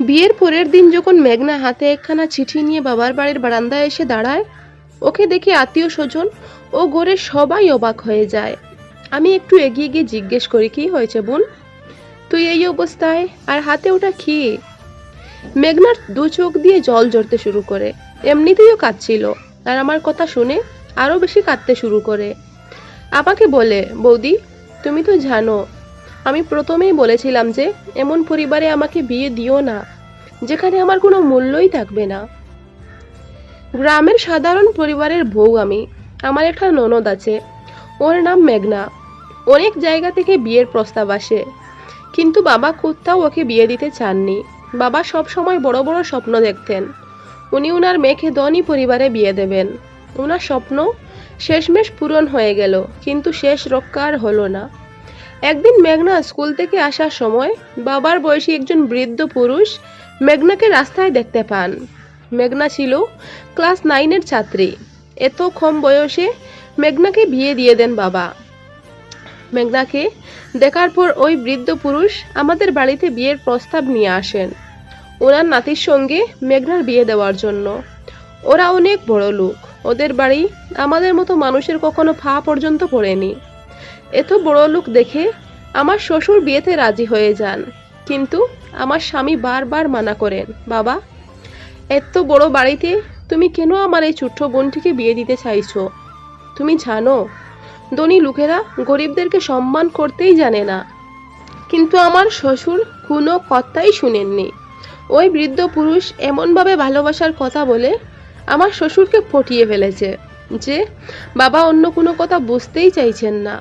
বিয়ের পরের দিন যখন মেঘনা হাতে একখানা চিঠি নিয়ে বাবার বাড়ির বারান্দায় এসে দাঁড়ায়, ওকে দেখে আত্মীয় স্বজন ও ঘরের সবাই অবাক হয়ে যায়। আমি একটু এগিয়ে গিয়ে জিজ্ঞেস করি, কি হয়েছে বোন? তুই এই অবস্থায়? আর হাতে ওটা কি? মেঘনার দু চোখ দিয়ে জল ঝরতে শুরু করে। এমনিতেও কাঁদছিল আর আমার কথা শুনে আরও বেশি কাঁদতে শুরু করে। আমাকে বলে, বৌদি, তুমি তো জানো আমি প্রথমেই বলেছিলাম যে, এমন পরিবারে আমাকে বিয়ে দিও না, যেখানে আমার কোনো মূল্যই থাকবে না। গ্রামের সাধারণ পরিবারের বউ আমি, আমার একটা ননদ আছে, ওর নাম মেঘনা। অনেক জায়গা থেকে বিয়ের প্রস্তাব আসে, কিন্তু বাবা কোথাও ওকে বিয়ে দিতে চাননি। বাবা সব সময় বড় বড় স্বপ্ন দেখতেন। উনি উনার মেয়েকে ধনী পরিবারে বিয়ে দেবেন। ওনার স্বপ্ন শেষমেশ পূরণ হয়ে গেল, কিন্তু শেষ রক্ষা আর হলো না। একদিন মেঘনা স্কুল থেকে আসার সময় বাবার বয়সী একজন বৃদ্ধ পুরুষ মেঘনাকে রাস্তায় দেখতে পান। মেঘনা ছিল ক্লাস নাইনের ছাত্রী। এত কম বয়সে মেঘনাকে বিয়ে দিয়ে দেন বাবা। মেঘনাকে দেখার পর ওই বৃদ্ধ পুরুষ আমাদের বাড়িতে বিয়ের প্রস্তাব নিয়ে আসেন। ওনার নাতির সঙ্গে মেঘনার বিয়ে দেওয়ার জন্য। ওরা অনেক বড় লোক ওদের বাড়ি আমাদের মতো মানুষের কখনো ফা পর্যন্ত পড়েনি। এত বড় লোক দেখে আমার শ্বশুর বিয়েতে রাজি হয়ে যান। কিন্তু আমার স্বামী বারবার মানা করেন, বাবা, এত বড় বাড়িতে তুমি কেন আমার এই ছোট্ট বোনটিকে বিয়ে দিতে চাইছো? তুমি জানো, ধনী লোকেরা গরিবদেরকে সম্মান করতেই জানে না। কিন্তু আমার শ্বশুর কোনো কথাই শুনেননি। ওই বৃদ্ধ পুরুষ এমনভাবে ভালোবাসার কথা বলে আমার শ্বশুরকে পটিয়ে ফেলেছে যে বাবা অন্য কোনো কথা বুঝতেই চাইছেন না।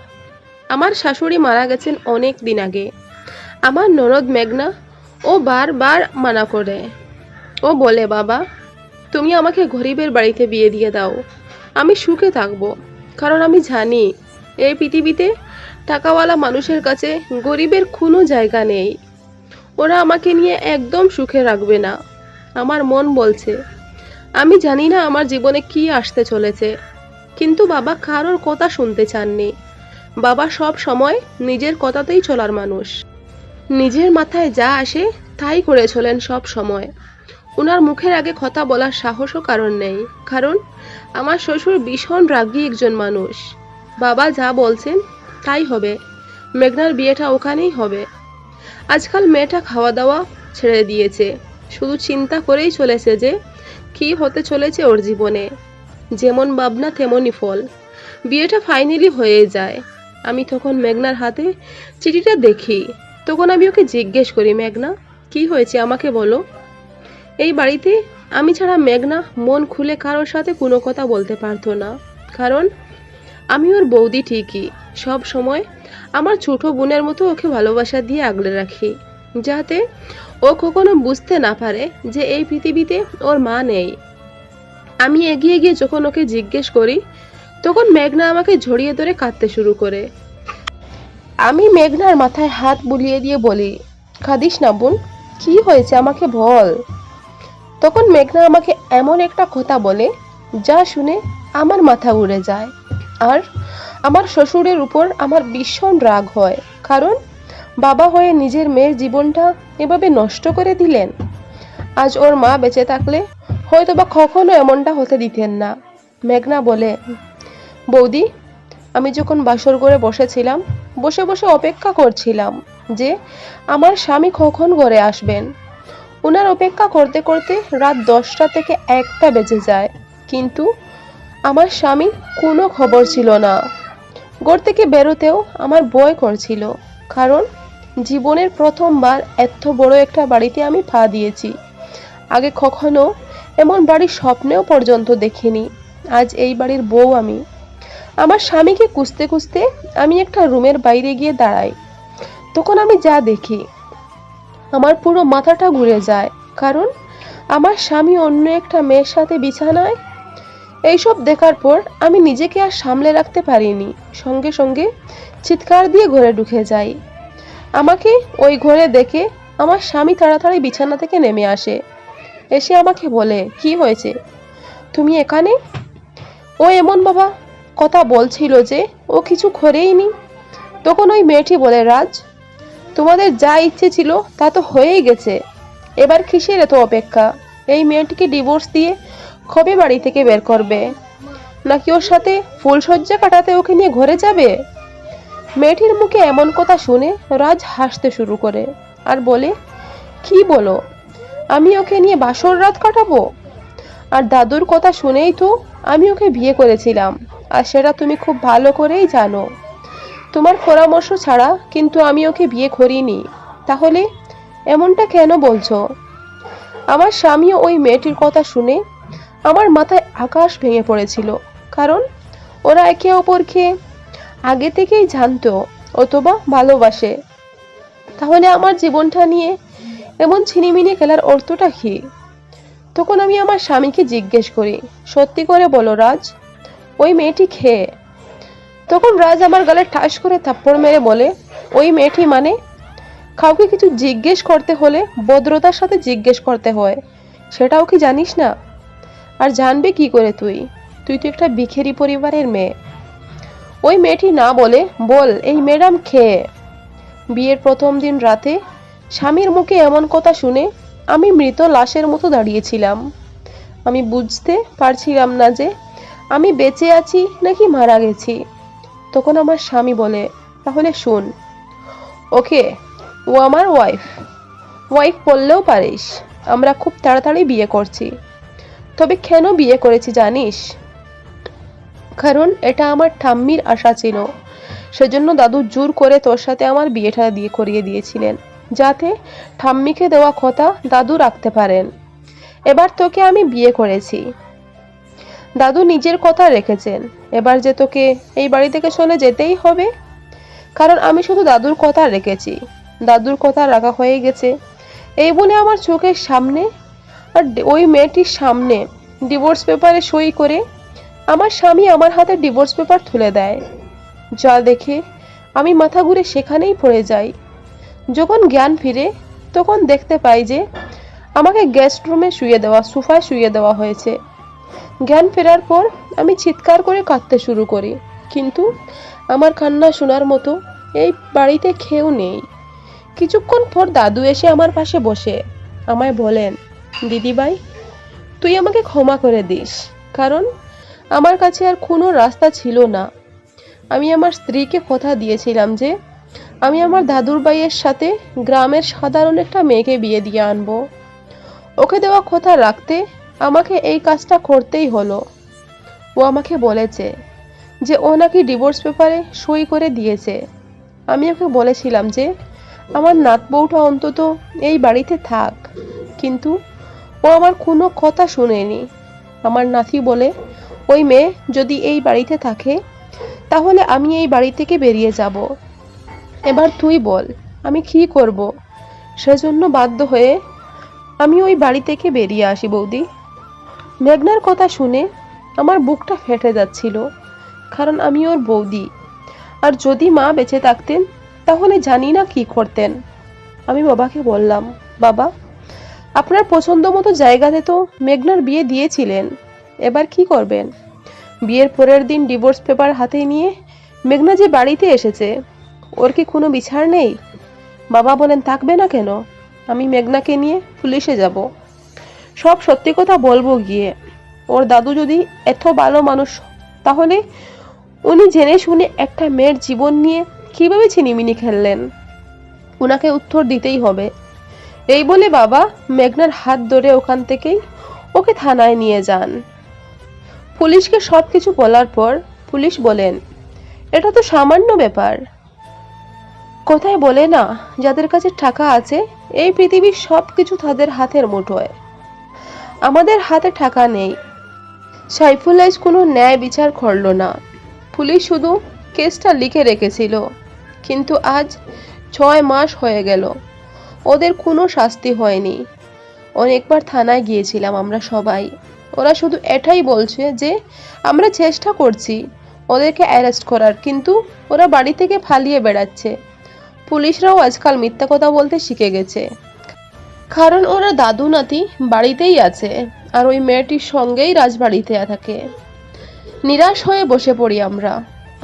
আমার শাশুড়ি মারা গেছেন অনেক দিন আগে। আমার ননদ মেঘনা ও বারবার মানা করে। ও বলে, বাবা, তুমি আমাকে গরিবের বাড়িতে বিয়ে দিয়ে দাও। আমি সুখে থাকব। কারণ আমি জানি, এই পৃথিবীতে টাকাওয়ালা মানুষের কাছে গরিবের কোনো জায়গা নেই। ওরা আমাকে নিয়ে একদম সুখে রাখবে না। আমার মন বলছে, আমি জানি না আমার জীবনে কি আসতে চলেছে। কিন্তু বাবা কারোর কথা শুনতে চাননি। বাবা সব সময় নিজের কথাতেই চলার মানুষ। নিজের মাথায় যা আসে তাই করে চলেন সব সময়। ওনার মুখের আগে কথা বলার সাহসও কারণ নেই। কারণ আমার শ্বশুর ভীষণ রাগী একজন মানুষ। বাবা যা বলছেন তাই হবে। মেঘনার বিয়েটা ওখানেই হবে। আজকাল মেয়েটা খাওয়া দাওয়া ছেড়ে দিয়েছে। শুধু চিন্তা করেই চলেছে যে কি হতে চলেছে ওর জীবনে। যেমন ভাবনা, তেমনই ফল। বিয়েটা ফাইনালি হয়ে যায়। আমি তখন মেঘনার হাতে চিঠিটা দেখি। তখন আমি ওকে জিজ্ঞেস করি, মেঘনা, কি হয়েছে? আমাকে বলো। এই বাড়িতে আমি ছাড়া মেঘনা মন খুলে কারোর সাথে কোনো কথা বলতে পারতো না। কারণ আমি ওর বৌদি ঠিকই। সব সময় আমার ছোট বোনের মতো ওকে ভালোবাসা দিয়ে আগলে রাখি, যাতে ও কখনো বুঝতে না পারে যে এই পৃথিবীতে ওর মা নেই। আমি এগিয়ে গিয়ে যখন ওকে জিজ্ঞেস করি তখন মেঘনা আমাকে জড়িয়ে ধরে কাঁদতে শুরু করে। আমি মেঘনার মাথায় হাত বুলিয়ে দিয়ে বলি খাদিস না বোন, কি হয়েছে আমাকে বল। তখন মেঘনা আমাকে এমন একটা কথা বলে, যা শুনে আমার মাথা উড়ে যায়। আর আমার শ্বশুরের উপর আমার ভীষণ রাগ হয়, কারণ বাবা হয়ে নিজের মেয়ের জীবনটা এভাবে নষ্ট করে দিলেন। আজ ওর মা বেঁচে থাকলে হয়তো বা কখনো এমনটা হতে দিতেন না। মেঘনা বলে বৌদি, আমি যখন বাসর করে বসেছিলাম, বসে বসে অপেক্ষা করছিলাম যে আমার স্বামী কখন ঘরে আসবেন। ওনার অপেক্ষা করতে করতে রাত দশটা থেকে একটা বেজে যায়, কিন্তু আমার স্বামী কোনো খবর ছিল না। ঘর থেকে বেরোতেও আমার ভয় করছিল, কারণ জীবনের প্রথমবার এত বড় একটা বাড়িতে আমি পা দিয়েছি। আগে কখনো এমন বাড়ির স্বপ্নেও পর্যন্ত দেখিনি, আজ এই বাড়ির বউ আমি। আমার স্বামীকে খুঁজতে খুঁজতে আমি একটা রুমের বাইরে গিয়ে দাঁড়াই। তখন আমি যা দেখি, আমার পুরো মাথাটা ঘুরে যায়। কারণ আমার স্বামী অন্য একটা মেয়ের সাথে বিছানায়। এইসব দেখার পর আমি নিজেকে আর সামলে রাখতে পারিনি। সঙ্গে সঙ্গে চিৎকার দিয়ে ঘরে ঢুকে যাই। আমাকে ওই ঘরে দেখে আমার স্বামী তাড়াতাড়ি বিছানা থেকে নেমে আসে। এসে আমাকে বলে, কি হয়েছে? তুমি এখানে? ও এমন বাবা কথা বলছিল যে ও কিছু করেইনি তখন ওই মেয়েটি বলে, রাজ, তোমাদের যা ইচ্ছে ছিল তা তো হয়েই গেছে। এবার কিসের এত অপেক্ষা? এই মেয়েটিকে ডিভোর্স দিয়ে কবে বাড়ি থেকে বের করবে। নাকি ওর সাথে ফুলসজ্জা কাটাতে ওকে নিয়ে ঘরে যাবে? মেয়েটির মুখে এমন কথা শুনে রাজ হাসতে শুরু করে আর বলে, কি বলো, আমি ওকে নিয়ে বাসর রাত কাটাবো? আর দাদুর কথা শুনেই তো আমি ওকে বিয়ে করেছিলাম। আর সেটা তুমি খুব ভালো করেই জানো। তোমার পরামর্শ ছাড়া কিন্তু আমি ওকে বিয়ে করিনি। তাহলে এমনটা কেন বলছো? আমার স্বামীও ওই মেয়েটির কথা শুনে আমার মাথায় আকাশ ভেঙে পড়েছিল। কারণ ওরা একে অপরকে আগে থেকেই জানতো অথবা ভালোবাসে। তাহলে আমার জীবনটা নিয়ে এমন ছিনিমিনি খেলার অর্থটা কি? তখন আমি আমার স্বামীকে জিজ্ঞেস করি, সত্যি করে বলো রাজ ওই মেয়েটি খেয়ে। তখন রাজ আমার গালে ঠাস করে থাপ্পড় মেরে বলে, ওই মেয়েটি মানে? কাউকে কিছু জিজ্ঞেস করতে হলে ভদ্রতার সাথে জিজ্ঞেস করতে হয়। সেটাও কি জানিস না? আর জানবে কি করে তুই? তুই তো একটা বিখেরি পরিবারের মেয়ে। ওই মেয়েটি না বলে, বল, এই ম্যাডাম খেয়ে বিয়ের প্রথম দিন রাতে স্বামীর মুখে এমন কথা শুনে আমি মৃত লাশের মতো দাঁড়িয়েছিলাম। আমি বুঝতে পারছিলাম না যে আমি বেঁচে আছি নাকি মারা গেছি? তখন আমার স্বামী বলে, তাহলে শুন। ওকে, ও আমার ওয়াইফ ওয়াইফ বললেও পারিস, আমরা খুব তাড়াতাড়ি বিয়ে করছি। তবে কেন বিয়ে করেছি জানিস? কারণ এটা আমার ঠাম্মির আশা ছিল। সেজন্য দাদু জোর করে তোর সাথে আমার বিয়েটা দিয়ে করিয়ে দিয়েছিলেন, যাতে ঠাম্মিকে দেওয়া কথা দাদু রাখতে পারেন। এবার তোকে আমি বিয়ে করেছি। দাদু নিজের কথা রেখেছেন। এবার যে তোকে এই বাড়ি থেকে চলে যেতেই হবে। কারণ আমি শুধু দাদুর কথা রেখেছি। দাদুর কথা রাখা হয়ে গেছে। এই বলে আমার চোখের সামনে আর ওই মেয়েটির সামনে ডিভোর্স পেপারে সই করে আমার স্বামী আমার হাতে ডিভোর্স পেপার তুলে দেয়। যা দেখে আমি মাথা ঘুরে সেখানেই পড়ে যাই। যখন জ্ঞান ফিরে, তখন দেখতে পাই যে আমাকে গেস্ট রুমে শুয়ে দেওয়া সোফায় শুয়ে দেওয়া হয়েছে। জ্ঞান ফেরার পর আমি চিৎকার করে কাঁদতে শুরু করি। কিন্তু আমার কান্না শোনার মতো এই বাড়িতে কেউ নেই। কিছুক্ষণ পর দাদু এসে আমার পাশে বসে, আমায় বলেন, দিদিভাই, তুই আমাকে ক্ষমা করে দিস, কারণ আমার কাছে আর কোনো রাস্তা ছিল না। আমি আমার স্ত্রীকে কথা দিয়েছিলাম যে, আমি আমার দাদুর ভাইয়ের সাথে গ্রামের সাধারণ একটা মেয়েকে বিয়ে দিয়ে আনব। ওকে দেওয়া কথা রাখতে আমাকে এই কাজটা করতেই হলো। ও আমাকে বলেছে যে ও নাকি ডিভোর্স পেপারে সই করে দিয়েছে। আমি ওকে বলেছিলাম যে আমার নাত বউটা অন্তত এই বাড়িতে থাক, কিন্তু ও আমার কোনো কথা শুনেনি। আমার নাতি বলে, ওই মেয়ে যদি এই বাড়িতে থাকে, তাহলে আমি এই বাড়ি থেকে বেরিয়ে যাব। এবার তুই বল, আমি কি করব? সেজন্য বাধ্য হয়ে আমি ওই বাড়ি থেকে বেরিয়ে আসি বৌদি। মেঘনার কথা শুনে আমার বুকটা ফেটে যাচ্ছিল, কারণ আমি ওর বৌদি। আর যদি মা বেঁচে থাকতেন, তাহলে জানি না কি করতেন। আমি বাবাকে বললাম, বাবা, আপনার পছন্দ মতো জায়গাতে তো মেঘনার বিয়ে দিয়েছিলেন, এবার কি করবেন? বিয়ের পরের দিন ডিভোর্স পেপার হাতে নিয়ে মেঘনা যে বাড়িতে এসেছে, ওর কি কোনো বিচার নেই? বাবা বলেন, থাকবে না কেন? আমি মেঘনাকে নিয়ে পুলিশে যাব। সব সত্যি কথা বলব গিয়ে। ওর দাদু যদি এত ভালো মানুষ, তাহলে উনি জেনে শুনে একটা মেয়ের জীবন নিয়ে কীভাবে ছিনিমিনি খেললেন? ওনাকে উত্তর দিতেই হবে। এই বলে বাবা মেঘনার হাত ধরে ওখান থেকেই ওকে থানায় নিয়ে যান। পুলিশকে সব কিছু বলার পর পুলিশ বলেন, এটা তো সামান্য ব্যাপার। কোথায় বলে না, যাদের কাছে টাকা আছে, এই পৃথিবীর সব কিছু তাদের হাতের মুঠোয়। আমাদের হাতে টাকা নেই। সাইফুল আইজ কোনো ন্যায় বিচার করল না। পুলিশ শুধু কেসটা লিখে রেখেছিল, কিন্তু আজ ছয় মাস হয়ে গেল। ওদের কোনো শাস্তি হয়নি। অনেকবার থানায় গিয়েছিলাম আমরা সবাই। ওরা শুধু এটাই বলছে যে, আমরা চেষ্টা করছি ওদেরকে অ্যারেস্ট করার, কিন্তু ওরা বাড়ি থেকে ফালিয়ে বেড়াচ্ছে। পুলিশরাও আজকাল মিথ্যা কথা বলতে শিখে গেছে। কারণ ওরা দাদু নাতি বাড়িতেই আছে, আর ওই মেয়েটির সঙ্গেই রাজবাড়িতে থাকে নিরাশ হয়ে বসে পড়ি আমরা।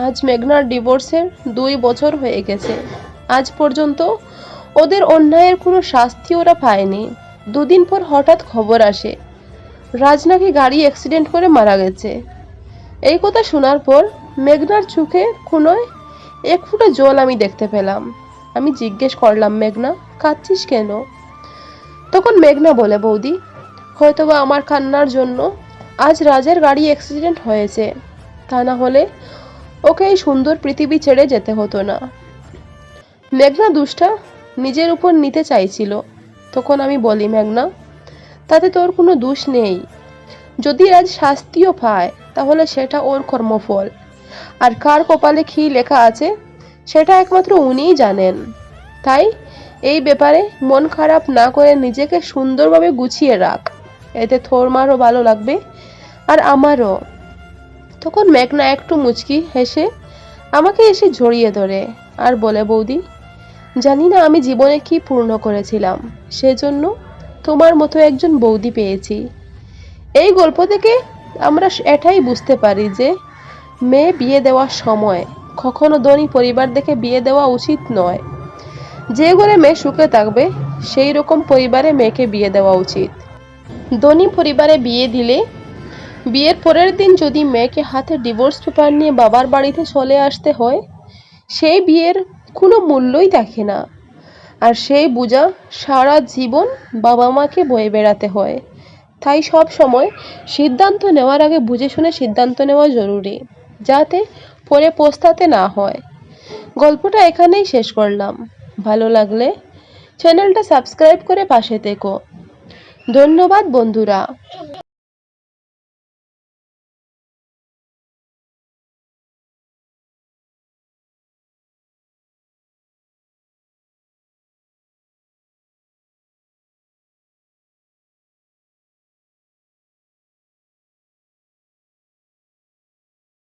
আজ মেঘনার ডিভোর্সের দুই বছর হয়ে গেছে। আজ পর্যন্ত ওদের অন্যায়ের কোনো শাস্তি ওরা পায়নি। দুদিন পর হঠাৎ খবর আসে, রাজ নাকি গাড়ি অ্যাক্সিডেন্ট করে মারা গেছে। এই কথা শোনার পর মেঘনার চোখে কোনোয় এক ফুটা জল আমি দেখতে পেলাম। আমি জিজ্ঞেস করলাম, মেঘনা, কাঁদছিস কেন? তখন মেঘনা বলে, বৌদি, হয়তোবা আমার কান্নার জন্য আজ রাজের গাড়ি অ্যাক্সিডেন্ট হয়েছে। তা না হলে ওকে এই সুন্দর পৃথিবী ছেড়ে যেতে হতো না। মেঘনা দুষ্টা নিজের উপর নিতে চাইছিল। তখন আমি বলি, মেঘনা, তাতে তোর কোনো দোষ নেই। যদি রাজ শাস্তিও পায়, তাহলে সেটা ওর কর্মফল। আর কার কপালে কি লেখা আছে, সেটা একমাত্র উনিই জানেন। তাই এই ব্যাপারে মন খারাপ না করে নিজেকে সুন্দরভাবে গুছিয়ে রাখ। এতে তোর মারও ভালো লাগবে আর আমারও। তখন মেঘনা একটু মুচকি হেসে আমাকে এসে জড়িয়ে ধরে আর বলে, বৌদি, জানি না আমি জীবনে কি পূর্ণ করেছিলাম। সেজন্য তোমার মতো একজন বৌদি পেয়েছি। এই গল্প থেকে আমরা এটাই বুঝতে পারি যে মেয়ে বিয়ে দেওয়ার সময় কখনো ধনী পরিবার দেখে বিয়ে দেওয়া উচিত নয়। যে ঘরে মেয়ে সুখে থাকবে, সেই রকম পরিবারে মেয়েকে বিয়ে দেওয়া উচিত। ধনী পরিবারে বিয়ে দিলে, বিয়ের পরের দিন যদি মেয়েকে হাতে ডিভোর্স পেপার নিয়ে বাবার বাড়িতে চলে আসতে হয়, সেই বিয়ের কোনো মূল্যই দেখে না। আর সেই বোঝা সারা জীবন বাবা মাকে বয়ে বেড়াতে হয়। তাই সব সময় সিদ্ধান্ত নেওয়ার আগে বুঝে শুনে সিদ্ধান্ত নেওয়া জরুরি, যাতে পরে পস্তাতে না হয়। গল্পটা এখানেই শেষ করলাম। ভালো লাগলে চ্যানেলটা সাবস্ক্রাইব করে পাশে থেকো। ধন্যবাদ বন্ধুরা।